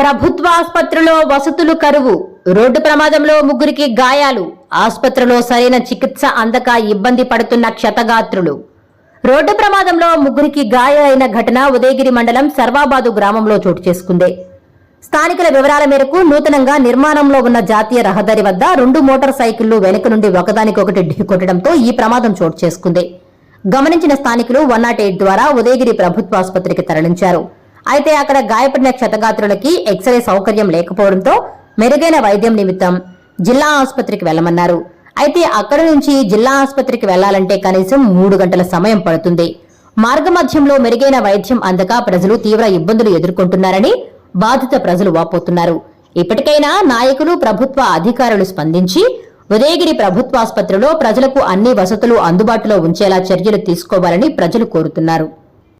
ప్రభుత్వ ఆసుపత్రిలో వసతులు కరువు. రోడ్డు ప్రమాదంలో ముగ్గురికి గాయాలు. ఆసుపత్రిలో సరైన చికిత్స అందక ఇబ్బంది పడుతున్న క్షతగాత్రులు. రోడ్డు ప్రమాదంలో ముగ్గురికి గాయాలైన ఘటన ఉదయగిరి మండలం సర్వాబాదు గ్రామంలో చోటు చేసుకుంది. స్థానికుల వివరాల మేరకు నూతనంగా నిర్మాణంలో ఉన్న జాతీయ రహదారి వద్ద రెండు మోటార్ సైకిళ్ళు వెనుక నుండి ఒకదానికొకటి ఢీకొట్టడంతో ఈ ప్రమాదం చోటు చేసుకుంది. గమనించిన స్థానికులు వన్ నాట్ ఎయిట్ ద్వారా ఉదయగిరి ప్రభుత్వ ఆసుపత్రికి తరలించారు. అయితే అక్కడ గాయపడిన క్షతగాత్రులకి ఎక్స్రే సౌకర్యం లేకపోవడంతో మెరుగైన వైద్యం నిమిత్తం జిల్లా ఆసుపత్రికి వెళ్ళమన్నారు అయితే అక్కడి నుంచి జిల్లా ఆసుపత్రికి వెళ్ళాలంటే కనీసం మూడు గంటల సమయం పడుతుంది. మార్గమధ్యంలో మెరుగైన వైద్యం అందక ప్రజలు తీవ్ర ఇబ్బందులు ఎదుర్కొంటున్నారని బాధిత ప్రజలు వాపోతున్నారు. ఇప్పటికైనా నాయకులు ప్రభుత్వ అధికారులు స్పందించి ఉదయగిరి ప్రభుత్వాసుపత్రిలో ప్రజలకు అన్ని వసతులు అందుబాటులో ఉంచేలా చర్యలు తీసుకోవాలని ప్రజలు కోరుతున్నారు.